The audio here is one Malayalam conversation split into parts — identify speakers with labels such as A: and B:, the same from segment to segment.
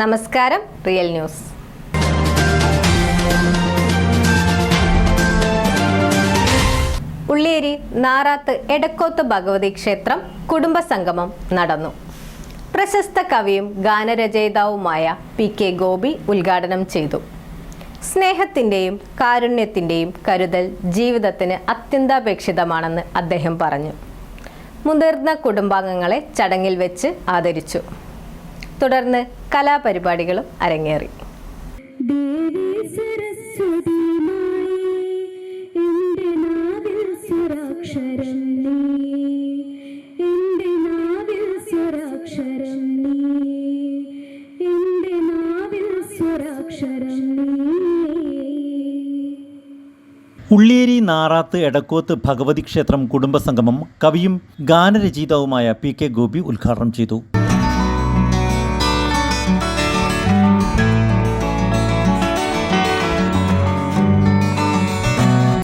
A: നമസ്കാരം റിയൽ ന്യൂസ്. ഉള്ളിയേരി നാറാത്ത് എടക്കോത്ത് ഭഗവതി ക്ഷേത്രം കുടുംബസംഗമം നടന്നു. പ്രശസ്ത കവിയും ഗാനരചയിതാവുമായ പി കെ ഗോപി ഉദ്ഘാടനം ചെയ്തു. സ്നേഹത്തിന്റെയും കാരുണ്യത്തിന്റെയും കരുതൽ ജീവിതത്തിന് അത്യന്താപേക്ഷിതമാണെന്ന് അദ്ദേഹം പറഞ്ഞു. മുതിർന്ന കുടുംബാംഗങ്ങളെ ചടങ്ങിൽ വെച്ച് ആദരിച്ചു. തുടർന്ന് കലാപരിപാടികളും അരങ്ങേറി.
B: ദേവി സ്വരാക്ഷരം നീ. എന്റെ നാവിൽ സ്വരാക്ഷരം നീ. എന്റെ നാവിൽ സ്വരാക്ഷരം നീ.
C: ഉള്ളിയേരി നാറാത്ത് എടക്കോത്ത് ഭഗവതി ക്ഷേത്രം കുടുംബസംഗമം കവിയും ഗാനരചയിതാവുമായ പി കെ ഗോപി ഉദ്ഘാടനം ചെയ്തു.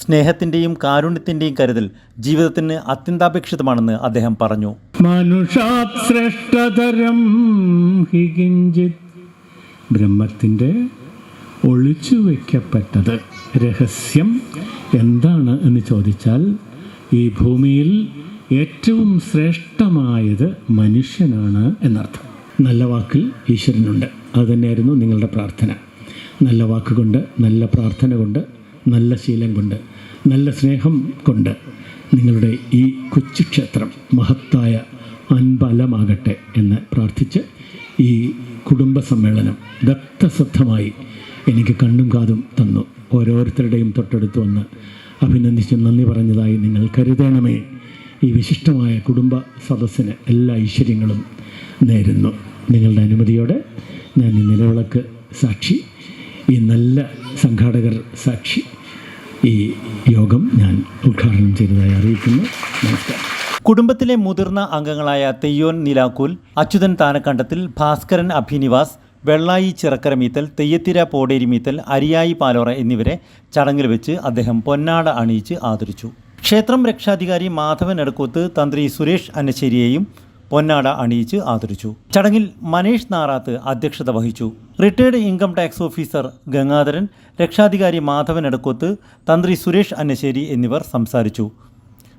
C: സ്നേഹത്തിന്റെയും കാരുണ്യത്തിന്റെയും കരുതൽ ജീവിതത്തിന് അത്യന്താപേക്ഷിതമാണെന്ന് അദ്ദേഹം പറഞ്ഞു.
D: മനുഷ്യാത് ശ്രേഷ്ഠതരം ബ്രഹ്മത്തിന്റെ ഒളിച്ചു വയ്ക്കപ്പെട്ടത് രഹസ്യം എന്താണ് എന്ന് ചോദിച്ചാൽ ഈ ഭൂമിയിൽ ഏറ്റവും ശ്രേഷ്ഠമായത് മനുഷ്യനാണ് എന്നർത്ഥം. നല്ല വാക്കിൽ ഈശ്വരനുണ്ട്. അതുതന്നെയായിരുന്നു നിങ്ങളുടെ പ്രാർത്ഥന. നല്ല വാക്കുകൊണ്ട് നല്ല പ്രാർത്ഥന കൊണ്ട് നല്ല ശീലം കൊണ്ട് നല്ല സ്നേഹം കൊണ്ട് നിങ്ങളുടെ ഈ കൊച്ചു ക്ഷേത്രം മഹത്തായ അൻപലമാകട്ടെ എന്ന് പ്രാർത്ഥിച്ച് ഈ കുടുംബ സമ്മേളനം ദത്തസദ്ധമായി എനിക്ക് കണ്ണും കാതും തന്നു. ഓരോരുത്തരുടെയും തൊട്ടടുത്ത് വന്ന് അഭിനന്ദിച്ച് നന്ദി പറഞ്ഞതായി നിങ്ങൾ കരുതണമേ. ഈ വിശിഷ്ടമായ കുടുംബ സദസ്സിന് എല്ലാ ഐശ്വര്യങ്ങളും നേരുന്നു. നിങ്ങളുടെ അനുമതിയോടെ ഞാൻ ഈ നിലവിളക്ക് സാക്ഷി ഈ നല്ല സംഘാടകർ സാക്ഷി ഈ യോഗം ഞാൻ ഉദ്ഘാടനം ചെയ്തതായി അറിയിക്കുന്നു. നമസ്കാരം.
C: കുടുംബത്തിലെ മുതിർന്ന അംഗങ്ങളായ തെയ്യോൻ നിലാക്കൂൽ അച്യുതൻ താനക്കണ്ടത്തിൽ ഭാസ്കരൻ അഭിനിവാസ് വെള്ളായി ചിറക്കര മീത്തൽ തെയ്യത്തിര പോടേരി മീത്തൽ അരിയായി പാലോറ എന്നിവരെ ചടങ്ങിൽ വെച്ച് അദ്ദേഹം പൊന്നാട അണിയിച്ച് ആദരിച്ചു. ക്ഷേത്രം രക്ഷാധികാരി മാധവൻ എടക്കൂത്ത് തന്ത്രി സുരേഷ് അന്നശ്ശേരിയെയും പൊന്നാട അണിയിച്ച് ആദരിച്ചു. ചടങ്ങിൽ മനേഷ് നാറാത്ത് അധ്യക്ഷത വഹിച്ചു. Retired income tax officer Gangadharan രക്ഷാധികാരി മാധവൻ എടക്കോത്ത് തന്ത്രി സുരേഷ് അന്നശ്ശേരി എന്നിവർ സംസാരിച്ചു.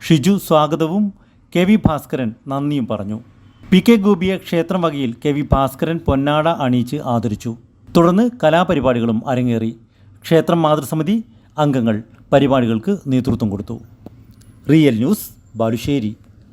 C: ഷിജു സ്വാഗതവും കെ വി ഭാസ്കരൻ നന്ദിയും പറഞ്ഞു. പി കെ ഗോപിയെ ക്ഷേത്രം വകയിൽ കെ വി ഭാസ്കരൻ പൊന്നാട അണിയിച്ച് ആദരിച്ചു. തുടർന്ന് കലാപരിപാടികളും അരങ്ങേറി. ക്ഷേത്രം മാതൃസമിതി അംഗങ്ങൾ പരിപാടികൾക്ക് നേതൃത്വം കൊടുത്തു. Real news Balussery.